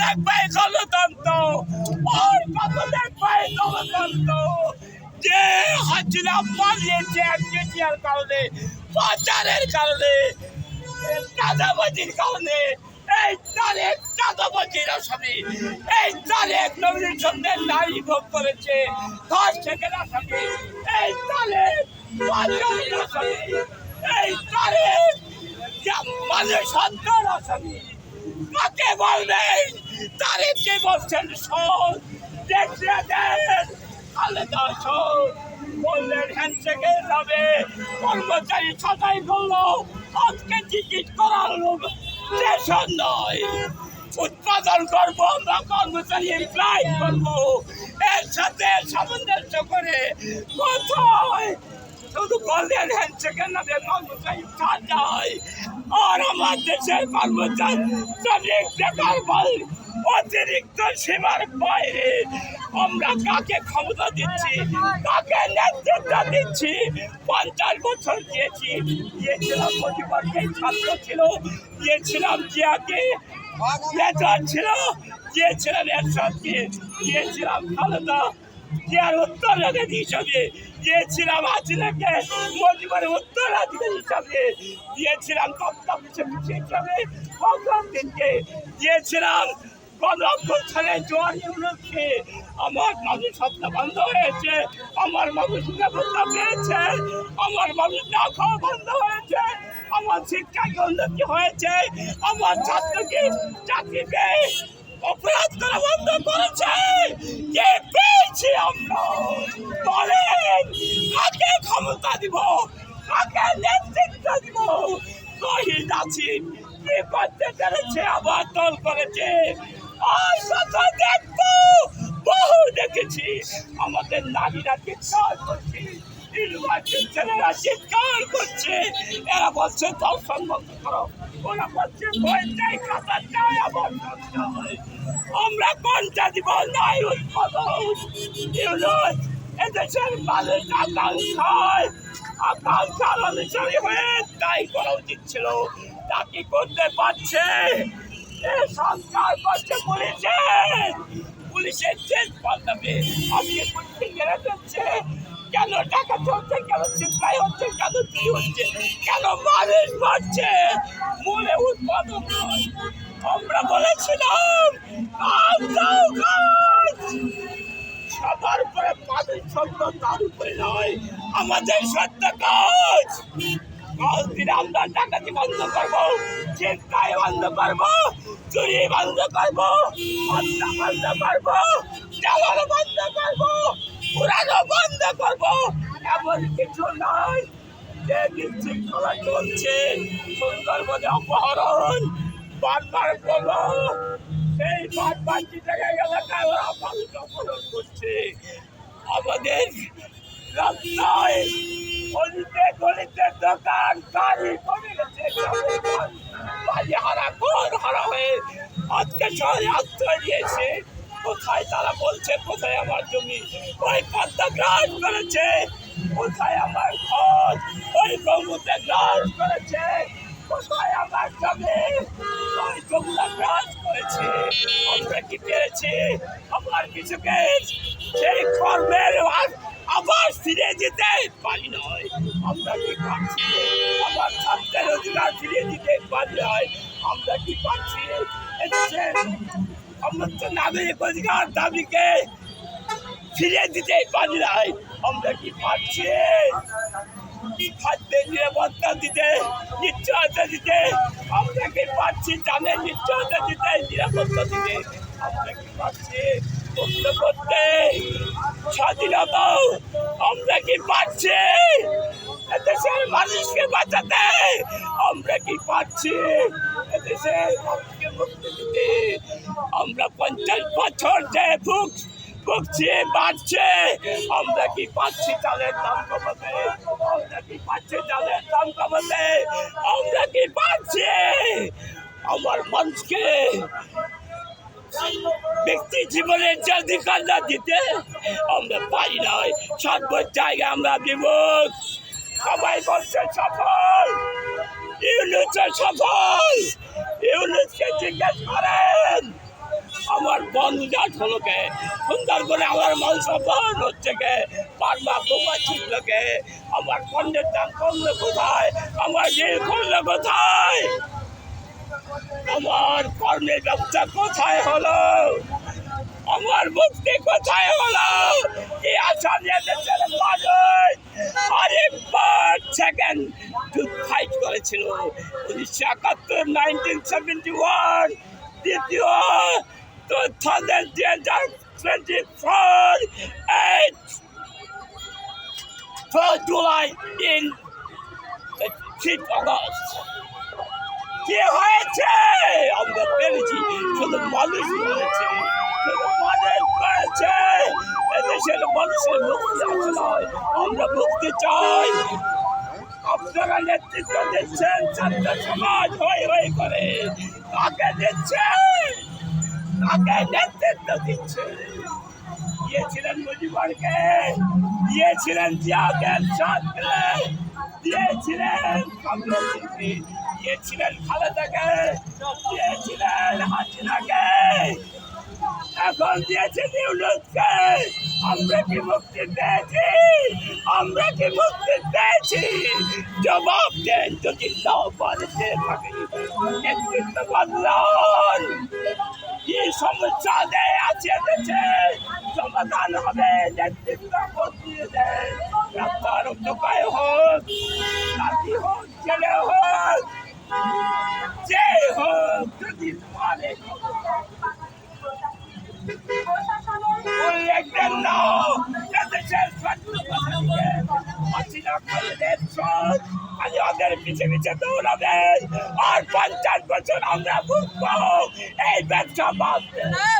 দেখবাই গণতন্ত্র। ওর কত দেখবাই গণতন্ত্র। যে হাজিরা পালিয়েছে একচেটিয়ার কারণে, প্রচারের কারণে দাদাবাজির কারণে, এই তারেক দাদাবাজির আসামি, এই তারেক নবীর সঙ্গে নারী ভোগ করেছে ধর শেখের আসামি এই তারেক পাঞ্জাবির আসামি, এই তারেক মানুষ হত্যার আসামি কাকে বলবেন তারেককে বলছেন শোন, দেখতে দেন আলাদা শোন। বললেন হ্যান্ডশেকের নামে কর্মচারী সদাই বলল, আজকে টিকিট করার লোক নয়। উৎপাদন করব, আমরা কর্মচারী এমপ্লয় করব। এর সাথে সামঞ্জস্য করে কোথায় শুধু বললেন নামে কর্মচারী ছাড় যায় আর আমার দেশের কর্মচারী, শ্রমিক, বেকার বল, অতিরিক্ত সীমার বাইরে আমরা কাকে ক্ষমতা দিচ্ছি? কাকে নেতৃত্ব দিচ্ছি? পঞ্চাশ বছর দিয়েছি। দিয়েছিলাম প্রতিপক্ষে ছাত্র ছিল দিয়েছিলাম জিয়াকে ছিল দিয়েছিলাম এরশাদকে দিয়েছিলাম খালেদা, জিয়ার উত্তরাধিকারী হিসাবে দিয়েছিলাম আজিলাকে। মজিবার উত্তরাধিকারী হিসাবে। দিয়েছিলাম তত্ত্ব হিসাবে। প্রথম দিনকে দিয়েছিলাম। আমার হয়েছে। আমার আমার অপরাধ করা বন্ধ করেছে। আমরা? ক্ষমতা দিব, কাকে নেতৃত্ব দিব? শহীদ আছি করতে পেরেছে আবার দল করেছে। দেখব বহু দেখেছি। আমাদের নারীরা চিৎকার করছে নির্বাচন ছেলেরা চিৎকার করছে। এরা বলছে দর্শন বন্ধ করো। ওরা বলছে, ভয় খাতা চাই আবার আমরা কোনটা দিব, নাই উৎপাদন। এদেশের মানুষ আকাঙ্ক্ষায় আকাঙ্ক্ষার অনুসারী হয়ে তাই করা উচিত ছিল। তা কি করতে পারছে? এ সংস্কার করছে পুলিশে। পুলিশের শেষ পাল্টাবে আজকে পুলিশে গেড়ে যাচ্ছে কেন টাকা চলছে? কেন চিন্তাই হচ্ছে? কেন কি হচ্ছে? কেন মানুষ মারছে? মূলে উৎপাদন। আমরা বলেছিলাম কাজ দাও কাজ! সবার উপরে মানুষ সত্য তার উপরে নয় আমাদের সত্য কাজ। কাজ দিলে আমরা ডাকাতি বন্ধ করব চিন্তায় বন্ধ করব, চুরি বন্ধ করব, হত্যা বন্ধ করব জ্বালানো বন্ধ করব, পুরানো বন্ধ করব। এমন কিছু নয় যে বিশৃঙ্খলা চলছে। সুন্দরবনে অপহরণ, বারবার বলো। সেই বাদবাকি জায়গায় এলাকায় ওরা মানুষ অপহরণ করছে আমাদের দোকান, গাড়ি কমে বাড়ি হারা ঘর হারা হয়ে আজকে শহরে আশ্রয় দিয়েছে কোথায় তারা বলছে, কোথায় আমার জমি? ওই পদ্মা গ্রাস করেছে। কোথায় আমার ঘর? ওই ব্রহ্মতে গ্রাস করেছে। কোথায় আমার জমি যমুনা গ্রাস করেছে। আমরা কি পেরেছি আমার কিছুকে সেই কর্মের আবার ফিরে যেতে পারি নয় আমরা কি পাচ্ছি আমার ছাত্রের অধিকার ফিরিয়ে দিতে পারি নয় আমরা কি পাচ্ছি সমস্ত নাগরিক অধিকার দাবিকে ফিরিয়ে দিতে পারি নাই। আমরা কি পাচ্ছি নিরাপত্তা দিতে, নিশ্চয়তা দিতে আমরা কি পাচ্ছি জানের নিশ্চয়তা দিতে, নিরাপত্তা দিতে। আমরা কি পাচ্ছি করতে। স্বাধীনতা, আমরা কি পাচ্ছি? এদেশের মানুষকে বাঁচাতে আমরা কি পাচ্ছি? দিতে আমরা পঞ্চাশ বছর যে ভুগ ভুগছি বাড়ছে। আমরা কি পাচ্ছি চালের দাম কমাতে? আমরা কি পাচ্ছি চালের দাম কমাতে? আমরা কি পাচ্ছি? আমার মানুষকে ব্যক্তি জীবনের যে অধিকার না দিতে আমরা পারি নয় সর্ব জায়গায় আমরা বিমুখ। সবাই বলছে সফল। ইউনুসের সফল। ইউনুসকে জিজ্ঞেস করেন আমার বন উজাট হলো কে? সুন্দর করে আমার মাংস বহন হচ্ছে কে? পারবা বোমা ছিটলো কে? আমার পণ্যের দাম কমলো কোথায়? আমার নীল করল কোথায়? আমার কর্মের ব্যবসা কোথায় হলো? আমার মুক্তি কোথায় হলো? এই নিয়ে দেশের মানুষ? আরে পাঁচ সেকেন্ড ফাইট করেছিল। উনিশশো একাত্তর নাইনটিন সেভেন্টি ওয়ান দ্বিতীয় টু থাউজেন্ড দুই হাজার twenty four eight July in ফিফ আগস্ট কি হয়েছে আমরা পেরেছি শুধু মানুষ হয়েছে শুধু মানুষ হয়েছে এদেশের মানুষের মুক্তি নয় আমরা মুক্তি চাই আপনারা নেতৃত্ব দিচ্ছেন ছাত্র সমাজ হয়ে হয়ে করে কাকে দিচ্ছেন কাকে নেতৃত্ব দিচ্ছে দিয়েছিলেন মুজিবরকে দিয়েছিলেন জিয়াদের সাথে দিয়েছিলেন কমলজিকে দিয়েছিলেন খালেদাকে দিয়েছিলেন হাসিনাকে এখন দিয়েছে ইউনুসকে আমরা কি মুক্তি পেয়েছি? আমরা কি মুক্তি পেয়েছি? জবাব দেন যদি নাও পারতে নেতৃত্ব বদলান। কি সমস্যা দেয় আছে দেশে? সমাধান হবে, নেতৃত্ব বদলিয়ে দেয় ডাক্তার টোকায় হোক, নাতি হোক, ছেলে হোক, যে হোক, যদি পারে উল্লেখের নাও এদেশের স্বাধীনতাকে হাসিনা খালেদের সব খালি ওদের পিছে পিছে দৌড়াবে। আর পঞ্চাশ বছর আমরা ভুগব, এই ব্যবসা বাদ